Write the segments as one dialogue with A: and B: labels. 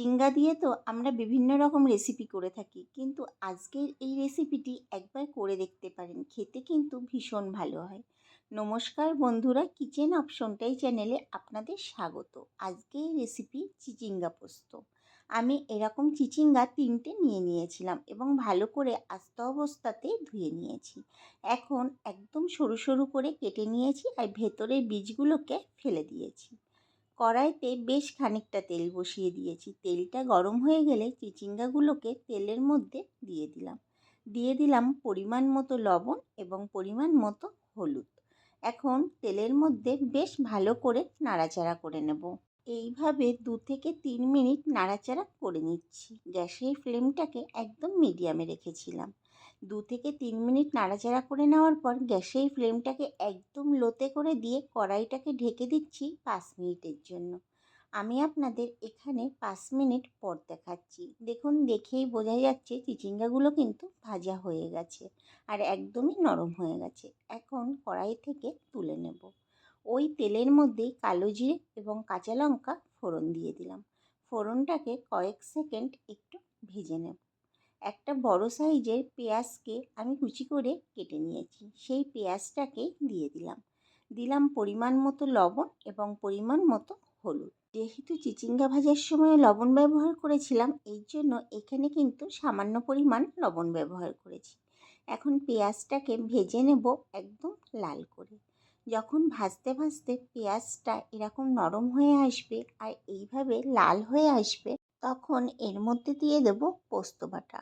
A: চিচিঙ্গা দিয়ে তো আমরা বিভিন্ন রকম রেসিপি করে থাকি। কিন্তু আজকের এই রেসিপিটি একবার করে দেখতে পারেন, খেতে কিন্তু ভীষণ ভালো হয়। নমস্কার বন্ধুরা কিচেন অপশনটাই চ্যানেলে আপনাদের স্বাগত। আজকের রেসিপি চিচিঙ্গা পোস্ত। আমি এরকম চিচিঙ্গা তিনটে নিয়ে নিয়েছিলাম এবং ভালো করে আস্ত অবস্থাতে ধুয়ে নিয়েছি। এখন একদম সরু সরু করে কেটে নিয়েছি আর ভেতরের বীজগুলোকে ফেলে দিয়েছি। কড়াইতে বেশ খানিকটা তেল বসিয়ে দিয়েছি। তেলটা গরম হয়ে গেলে চিচিঙ্গাগুলোকে তেলের মধ্যে দিয়ে দিলাম। দিয়ে দিলাম পরিমাণ মতো লবণ এবং পরিমাণ মতো হলুদ। এখন তেলের মধ্যে বেশ ভালো করে নাড়াচাড়া করে নেব। এইভাবে দু থেকে তিন মিনিট নাড়াচাড়া করে নিচ্ছি। গ্যাসের ফ্লেমটাকে একদম মিডিয়ামে রেখেছিলাম। দু থেকে তিন মিনিট নাড়াচাড়া করে নেওয়ার পর গ্যাসের ফ্লেমটাকে একদম লোতে করে দিয়ে কড়াইটাকে ঢেকে দিচ্ছি পাঁচ মিনিটের জন্য। আমি আপনাদের এখানে পাঁচ মিনিট পর দেখাচ্ছি। দেখুন, দেখেই বোঝা যাচ্ছে চিচিঙ্গাগুলো কিন্তু ভাজা হয়ে গেছে আর একদমই নরম হয়ে গেছে। এখন কড়াই থেকে তুলে নেব। ওই তেলের মধ্যেই কালো জিরে এবং কাঁচা লঙ্কা ফোড়ন দিয়ে দিলাম। ফোড়নটাকে কয়েক সেকেন্ড একটু ভেজে নেব। একটা বড় সাইজের পেঁয়াজকে আমি কুচি করে কেটে নিয়েছি। সেই পেঁয়াজটাকে দিয়ে দিলাম। দিলাম পরিমাণ মতো লবণ এবং পরিমাণ মতো হলুদ। যেহেতু চিচিঙ্গা ভাজার সময় লবণ ব্যবহার করেছিলাম এই জন্য এখানে কিন্তু সামান্য পরিমাণ লবণ ব্যবহার করেছি। এখন পেঁয়াজটাকে ভেজে নেব একদম লাল করে। যখন ভাজতে ভাজতে পেঁয়াজটা এরকম নরম হয়ে আসবে আর এইভাবে লাল হয়ে আসবে, তখন এর মধ্যে দিয়ে দেব পোস্ত বাটা।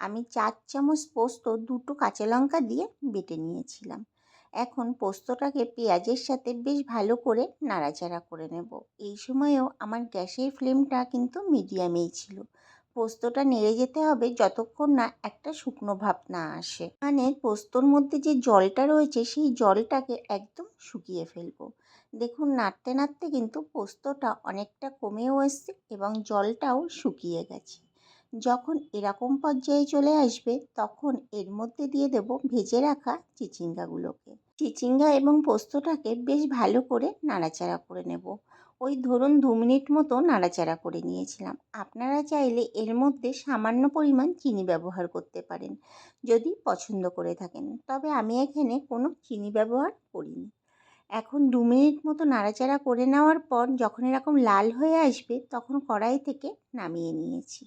A: আমি চার চামচ পোস্ত, দুটো কাঁচা লঙ্কা দিয়ে বেটে নিয়েছিলাম। এখন পোস্তটাকে পেঁয়াজের সাথে বেশ ভালো করে নাড়াচাড়া করে নেব। এই সময়েও আমার গ্যাসের ফ্লেমটা কিন্তু মিডিয়ামেই ছিল। পোস্তটা নেড়ে যেতে হবে যতক্ষণ না একটা শুকনো ভাব না আসে। মানে পোস্তর মধ্যে যে জলটা রয়েছে, সেই জলটাকে একদম শুকিয়ে ফেলব। দেখুন, নাড়তে নাড়তে কিন্তু পোস্তটা অনেকটা কমেও এসছে এবং জলটাও শুকিয়ে গেছে। যখন এরকম পর্যায়ে চলে আসবে, তখন এর মধ্যে দিয়ে দেব ভেজে রাখা চিচিঙ্গাগুলোকে। চিচিঙ্গা এবং পোস্তটাকে বেশ ভালো করে নাড়াচাড়া করে নেব। ওই ধরুন দু মিনিট মতো নাড়াচাড়া করে নিয়েছিলাম। আপনারা চাইলে এর মধ্যে সামান্য পরিমাণ চিনি ব্যবহার করতে পারেন, যদি পছন্দ করে থাকেন। তবে আমি এখানে কোনো চিনি ব্যবহার করিনি। এখন দু মিনিট মতো নাড়াচাড়া করে নেওয়ার পর যখন এরকম লাল হয়ে আসবে, তখন কড়াই থেকে নামিয়ে নিয়েছি।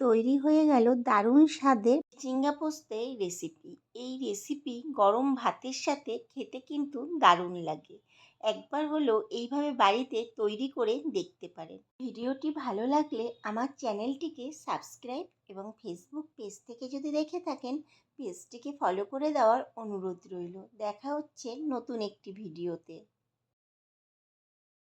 A: তৈরি হয়ে গেল দারুণ স্বাদের চিঙ্গা পোস্তের রেসিপি এই রেসিপি গরম ভাতের সাথে খেতে কিন্তু দারুণ লাগে। একবার হলো এইভাবে বাড়িতে তৈরি করে দেখতে পারেন। ভিডিওটি ভালো লাগলে আমার চ্যানেলটিকে সাবস্ক্রাইব এবং ফেসবুক পেজ থেকে যদি দেখে থাকেন পেজটিকে ফলো করে দেওয়ার অনুরোধ রইল। দেখা হচ্ছে নতুন একটি ভিডিওতে।